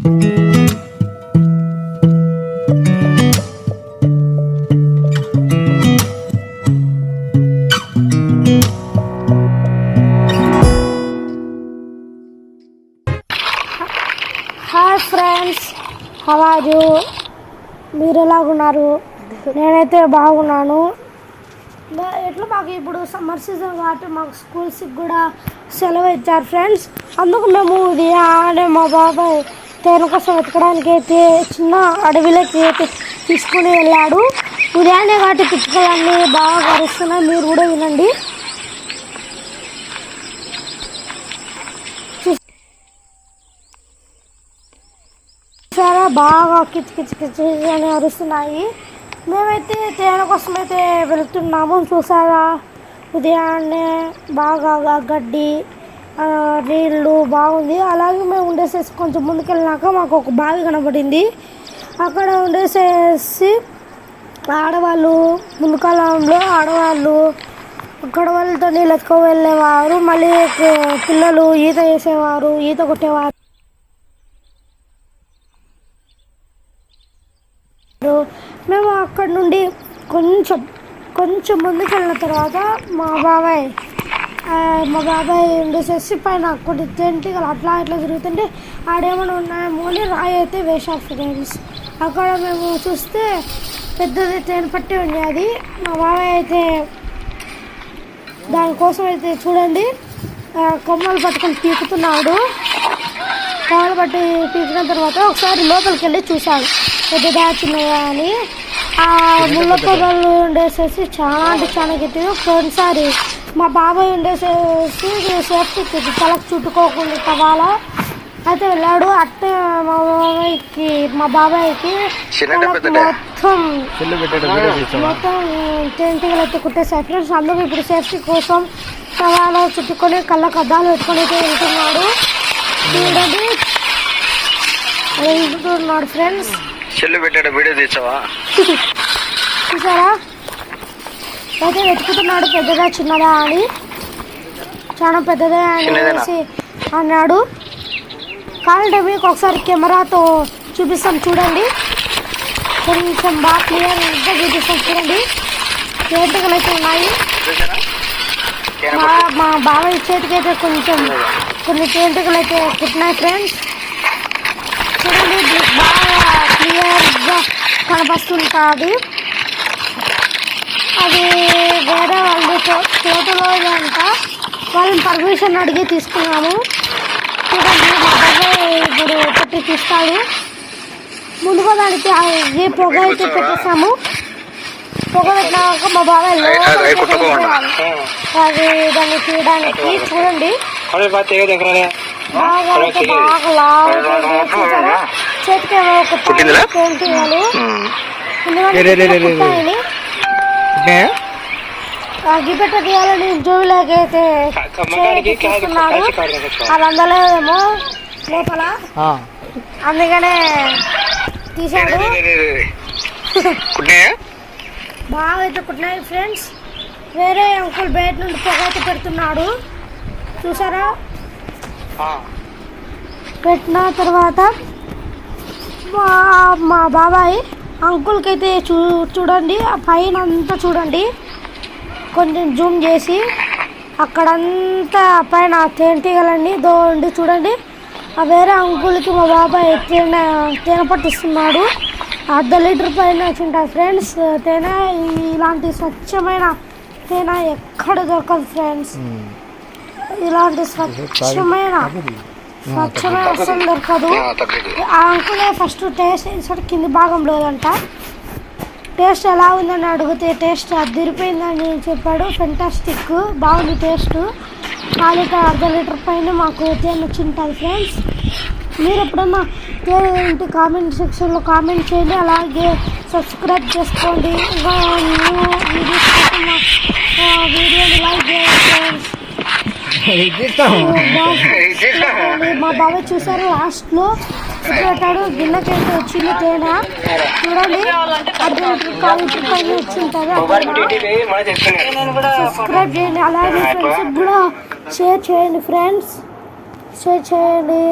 Hi friends హవారు మీరు ఎలాగున్నారు? నేనైతే బాగున్నాను. ఎట్లా మాకు ఇప్పుడు సమ్మర్ సీజన్ కాబట్టి మాకు స్కూల్స్కి కూడా సెలవు ఇచ్చారు ఫ్రెండ్స్ అందుకు మేము ఇది ఆడే మా బాబాయ్ తేనె కోసం వెతకడానికి అయితే చిన్న అడవిలోకి అయితే తీసుకుని వెళ్ళాడు. ఉదయాన్నే కాబట్టి పిచ్చుకలన్నీ బాగా కరుస్తున్నాయి. మీరు కూడా వినండి. చాలా బాగా కిచ్ కిచ్ కిచ్ అని అరుస్తున్నాయి. మేమైతే తేనె కోసం అయితే వెళుతున్నాము. చూసారా? ఉదయాన్నే బాగా గడ్డి నీళ్ళు బాగుంది. అలాగే మేము ఉండేసేసి కొంచెం ముందుకెళ్ళినాక మాకు ఒక బావి కనబడింది. అక్కడ ఉండేసేసి ఆడవాళ్ళు ముందుకాలంలో ఆడవాళ్ళు అక్కడ వాళ్ళతో నీళ్ళు ఎత్తుకు వెళ్ళేవారు. మళ్ళీ పిల్లలు ఈత వేసేవారు ఈత కొట్టేవారు. మేము అక్కడ నుండి కొంచెం కొంచెం ముందుకెళ్ళిన తర్వాత మా బాబాయ్ మా బాబాయ్ ఉండేసేసి పైన కొన్ని తెంటికలు అట్లా ఇట్లా తిరుగుతుంటే ఆడేమైనా ఉన్నాయేమో అని రాయి అయితే వేశారు ఫ్రెండ్స్ అక్కడ మేము చూస్తే పెద్దది తేనె పట్టి ఉంది అది. మా బాబాయ్ అయితే దానికోసం అయితే చూడండి. కొమ్మలు పట్టుకొని పీకుతున్నాడు. కాలు పట్టి పీకిన తర్వాత ఒకసారి లోపలికి వెళ్ళి చూశాడు. పెద్దదా చిన్నదా అని. ఆ ముళ్ళ పొదలు ఉండేసేసి చాలా అంటే చాలా గట్టిగా కొన్నిసారి మా బాబాయ్ ఉండేసేసి సేఫ్టీ తలకు చుట్టుకోకుండా తవాలా అయితే వెళ్ళాడు. అట్టే మా బాబాయ్కి మా బాబాయ్కి? మొత్తం మొత్తం అయితే కుట్టేసాయి ఫ్రెండ్స్ అందుకు ఇప్పుడు సేఫ్టీ కోసం సవాలు చుట్టుకొని కళ్ళకు అద్దాలు పెట్టుకొని అయితే వెళ్తున్నాడు. చూడండి. వెళ్తున్నాడు ఫ్రెండ్స్. చెల్లు పెట్టాడు వీడియో తీసావా? చూసారా? అయితే వెతుకుతున్నాడు పెద్దదా చిన్నదా అని. చాలా పెద్దదే? అనేసి అన్నాడు. కావాలంటే మీకు ఒకసారి కెమెరాతో చూపిస్తాం చూడండి. కొంచెం బాగా క్లియర్గా చూపిస్తాం చూడండి. ఏంటకలు అయితే ఉన్నాయి? మా మా బాబాయ్ చేతికి అయితే కొంచెం కొన్ని తేంటికలు అయితే కుట్టినాయి ఫ్రెండ్స్ చూడండి బాగా క్లియర్గా కనిపిస్తుంటుంది అది వేరే వాళ్ళు తోటలో అంట వాళ్ళని పర్మిషన్ అడిగి తీసుకున్నాము. చూడండి మా బాబాయ్ ఇప్పుడు పెట్టి తీస్తాడు. ముందుగా దానికి అది పొగ అయితే పెట్టేసాము. పొగ పెట్టినాక మా బాబాయ్. అది దాన్ని తీయడానికి చూడండి. బాగా? చేతికి ఏమో ఒక? పెయింటింగ్ రే, రే, రే, రే, రే. ఎందుకంటే అగ్గిపెట్ట తీయాలని జోబులోకి అయితే కమ్మగానికి కాదు, చేస్తున్నాడు కలిసి కాదు కదా. అది అందలేదేమో లోపల. అందుకనే తీసాడు కుట్టినాయా? బాగా అయితే కుట్టినాయి ఫ్రెండ్స్. వేరే అంకుల్ బయట నుండి పొగ అయితే పెడుతున్నాడు. చూసారా? పెట్టిన తర్వాత మా మా బాబాయ్ అంకుల్కి అయితే చూ చూడండి ఆ పైన అంతా చూడండి. కొంచెం జూమ్ చేసి అక్కడంతా పైన తేనెటీగలన్నీ దోండి చూడండి. ఆ వేరే అంకుల్కి మా బాబాయ్ తేనె తేనె పట్టిస్తున్నాడు. అర్ధ లీటర్ పైన వచ్చింటాయి ఫ్రెండ్స్ తేనె ఇలాంటి స్వచ్ఛమైన తేనె ఎక్కడ దొరకదు ఫ్రెండ్స్. ఇలాంటి స్వచ్ఛమైన స్వచ్ఛమైన అసలు దొరకదు. ఆ అంకులే ఫస్ట్ టేస్ట్ చేసాడు కింది భాగం లేదంట. టేస్ట్ ఎలా ఉందని అడిగితే టేస్ట్ అదిరిపోయిందని చెప్పాడు. ఫెంటాస్టిక్ బాగుంది టేస్ట్. ఆ లీటర్ అర్ధ లీటర్ పైన మాకు తేనె వచ్చింటుంది ఫ్రెండ్స్. మీరు ఎప్పుడన్నా తేనె ఏంటి కామెంట్ సెక్షన్లో కామెంట్ చేయండి. అలాగే సబ్స్క్రైబ్ చేసుకోండి. ఇంకా వీడియోస్ కోసం మా వీడియోని లైక్ చేయండి ఫ్రెండ్స్. మా బాబాయ్ చూసారు లాస్ట్లో? పెట్టాడు గిన్నెకైతే వచ్చింది తేనె? చూడండి. కాలేజీ పైన వచ్చింటుంది సబ్స్క్రైబ్ చేయండి. అలాగే ఫ్రెండ్స్ కూడా షేర్ చేయండి ఫ్రెండ్స్ షేర్ చేయండి.